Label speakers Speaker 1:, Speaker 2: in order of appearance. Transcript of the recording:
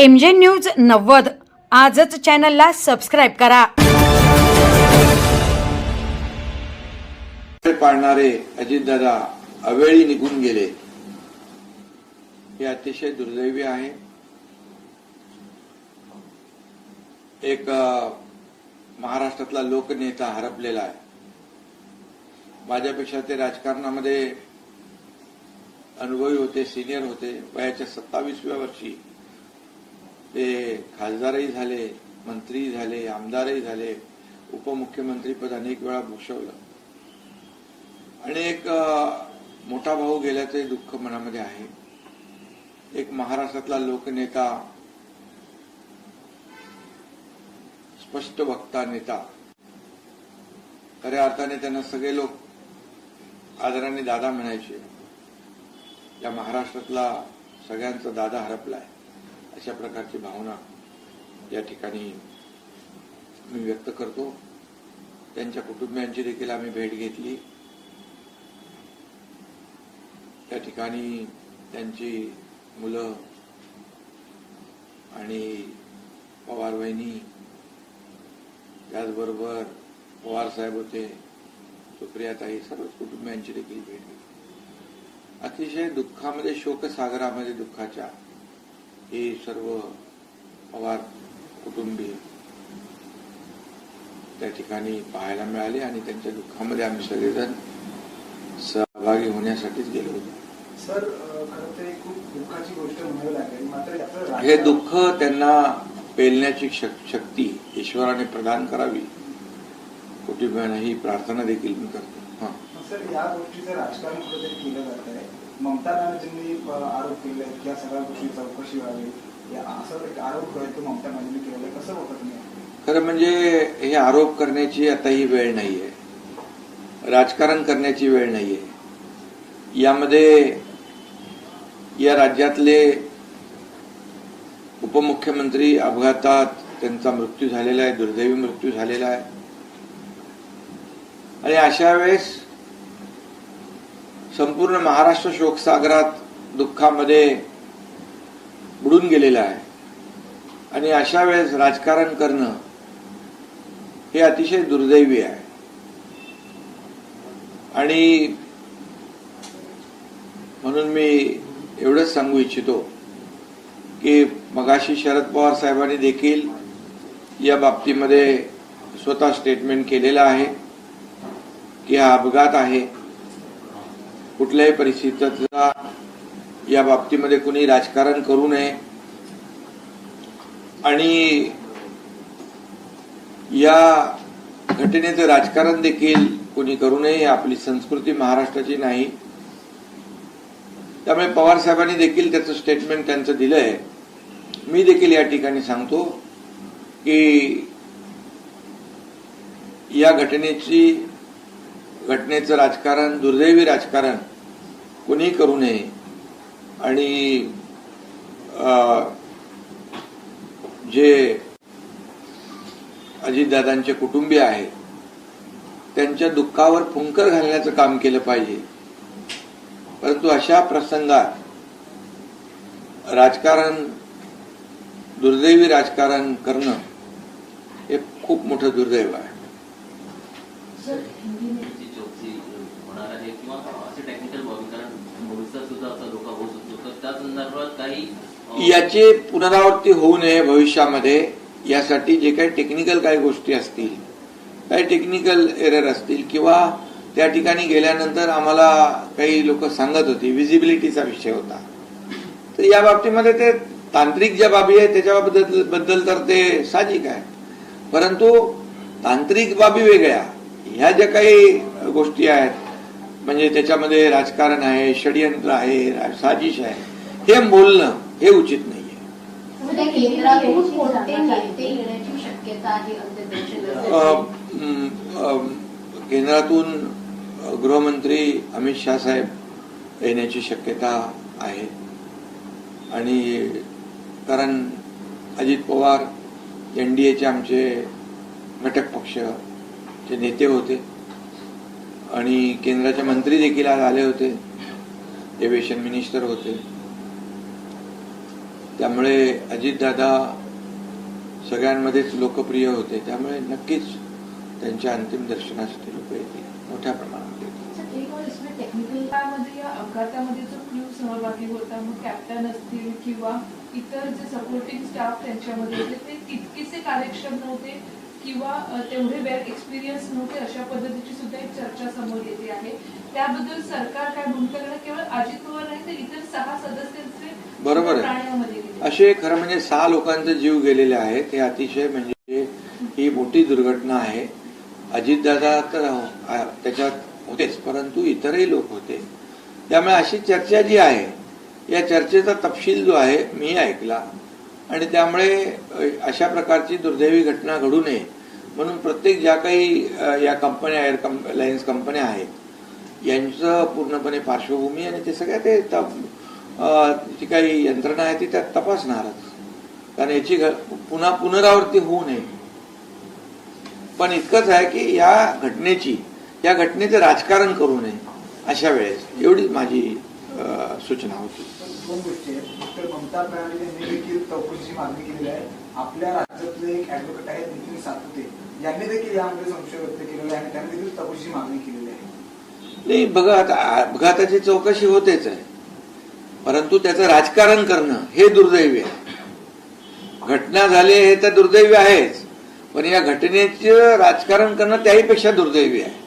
Speaker 1: M जे news नव्वद. आजच चॅनलला सबस्क्राईब करा.
Speaker 2: पाळणारे अजितदादा अवेळी निघून गेले. हे अतिशय दुर्दैवी आहे. एक महाराष्ट्रातला लोकनेता हरपलेला आहे. माझ्यापेक्षा ते राजकारणामध्ये अनुभवी होते सिनियर होते. वयाच्या सत्तावीसव्या वर्षी ते खासदारही झाले मंत्री झाले आमदारही झाले उपमुख्यमंत्रीपद अनेक वेळा भूषवलं. आणि एक मोठा भाऊ गेल्याचे दुःख मनामध्ये आहे. एक महाराष्ट्रातला लोकनेता स्पष्ट वक्ता नेता. खऱ्या अर्थाने त्यांना सगळे लोक आदराने दादा म्हणायचे. या महाराष्ट्रातला सगळ्यांचा दादा हरपलाय. अशा प्रकारची भावना या ठिकाणी मी व्यक्त करतो. त्यांच्या कुटुंबियांची देखील आम्ही भेट घेतली. त्या ठिकाणी त्यांची मुलं आणि पवार वहिनी त्याचबरोबर पवार साहेब होते सुप्रियाताई सर्वच कुटुंबियांची देखील भेट घेतली. अतिशय दुःखामध्ये शोकसागरामध्ये दुःखाच्या हे सर्व पवार कुटुंबीय त्या ठिकाणी पाहायला मिळाले आणि त्यांच्या दुःखामध्ये आम्ही सगळेजण सहभागी होण्यासाठीच गेलो होतो. हे दुःख त्यांना पेलण्याची शक- शक्ती ईश्वराने प्रदान करावी. कुटुंबियांना ही प्रार्थना देखील मी करतो. हां.
Speaker 3: सर या गोष्टीचं राजकारण कुठेतरी केलं जात आहे ममता बॅनर्जींनी आरोप केले आहेत की या सगळ्या गोष्टी चौकशी व्हावी असं एक आरोप आहे तो ममता बॅनर्जींनी केलेला आहे. कसं होतं तुम्ही
Speaker 2: खरं म्हणजे हे आरोप करण्याची आता ही वेळ नाही आहे राजकारण करण्याची वेळ नाही आहे यामध्ये या राज्यातले उपमुख्यमंत्री अपघातात त्यांचा मृत्यू झालेला आहे दुर्दैवी मृत्यू झालेला आहे. आणि अशा वेळेस संपूर्ण महाराष्ट्र शोकसागरात दुःखामध्ये बुडून गेलेला आहे. आणि अशा वेळेस राजकारण करणं हे अतिशय दुर्दैवी आहे. आणि म्हणून मी एवढंच सांगू इच्छितो की मगाशी शरद पवार साहेबांनी देखील या बाबतीमध्ये स्वतः स्टेटमेंट केलेलं आहे की हा अपघात आहे. कुठल्याही परिस्थितीचा या बाबतीमध्ये कुणी राजकारण करू नये. आणि या घटनेचं राजकारण देखील कोणी करू नये आपली संस्कृती महाराष्ट्राची नाही. त्यामुळे पवार साहेबांनी देखील त्याचं स्टेटमेंट त्यांचं दिलंय. मी देखील या ठिकाणी सांगतो की या घटनेची घटनेचं राजकारण दुर्दैवी राजकारण कोणी करू नये. आणि अं, जे अजितदादांचे कुटुंबीय आहेत त्यांच्या दुःखावर फुंकर घालण्याचं काम केलं पाहिजे. परंतु अशा प्रसंगात राजकारण दुर्दैवी राजकारण करणं हे खूप मोठं दुर्दैव आहे
Speaker 4: त्याची चौकशी होणार आहे किंवा असे टेक्निकल बाबी कारण भविष्यात सुद्धा असा धोका होऊ शकतो तर त्या संदर्भात काही
Speaker 2: याची पुनरावृत्ती होऊ नये भविष्यामध्ये. यासाठी जे काही टेक्निकल काही गोष्टी असतील काही टेक्निकल एरर असतील किंवा त्या ठिकाणी गेल्यानंतर आम्हाला काही लोक सांगत होती विजिबिलिटीचा विषय होता. तर या बाबतीमध्ये ते तांत्रिक ज्या बाबी आहेत त्याच्याबद्दल बद्दल तर ते साहजिक आहे. परंतु तांत्रिक बाबी वेगळ्या. ह्या ज्या काही गोष्टी आहेत म्हणजे त्याच्यामध्ये राजकारण आहे षडयंत्र आहे साजिश आहे. हे बोलणं हे उचित नाहीये.
Speaker 5: म्हणजे केंद्रातून
Speaker 2: गृहमंत्री अमित शाह साहेब येण्याची शक्यता आहे. आणि कारण अजित पवार एन डी एचे आमचे घटक पक्षचे नेते होते. आणि केंद्राचे मंत्री देखील आज आले होते. एव्हिएशन मिनिस्टर होते. त्यामुळे अजितदादा सगळ्यांमध्येच लोकप्रिय होते. त्यामुळे नक्कीच त्यांच्या अंतिम दर्शनासाठी लोक येतील. मोठ्या प्रमाणात
Speaker 6: अपघातामध्ये जो क्रू सहभागी होता मग कॅप्टन असतील किंवा इतर जे सपोर्टिंग स्टाफ त्यांच्यामध्ये होते ते तितकेसे कार्यक्षम नव्हते किंवा तेवढे एक्सपिरियन्स नव्हते अशा पद्धतीची सुद्धा एक चर्चा समोर येते आहे. त्याबद्दल सरकार काय भूमिका केवळ अजित पवार नाही तर इतर सहा सदस्यांचे
Speaker 2: बरोबर. असे खरं म्हणजे सहा लोकांचे जीव गेलेले आहेत हे अतिशय म्हणजे ही मोठी दुर्घटना आहे. अजितदादा तर त्याच्यात होतेच परंतु इतरही लोक होते. त्यामुळे अशी चर्चा जी आहे या चर्चेचा तपशील जो आहे मी ऐकला. आणि त्यामुळे अशा प्रकारची दुर्दैवी घटना घडू नये म्हणून प्रत्येक ज्या काही या कंपन्या एअर कंप लाईन्स कंपन्या आहेत यांचं पूर्णपणे पार्श्वभूमी आणि ते सगळ्या ते तप- जी काही यंत्रणा आहे ती त्यात तपासणारच. कारण याची पुन्हा पुनरावृत्ती होऊ नये. पण इतकंच आहे की या घटनेची या घटनेचं राजकारण करू नये अशा वेळेस एवढी माझी सूचना होती.
Speaker 3: दोन गोष्टी तर ममता बॅनर्जी यांनी देखील चौकशीची मागणी केलेली आहे. आपल्या राज्यातले एक ऍडव्होकेट आहेत नितीन सातपुते. यांनी देखील यामध्ये संशय व्यक्त केलेला आहे आणि त्यांनी देखील चौकशीची मागणी केलेली आहे.
Speaker 2: नाही बघा आता अपघाताची चौकशी होतेच आहे. परंतु त्याचं राजकारण करणं हे दुर्दैवी आहे. घटना झाली हे तर दुर्दैवी आहेच. पण या घटनेचं राजकारण करणं त्याहीपेक्षा दुर्दैवी आहे.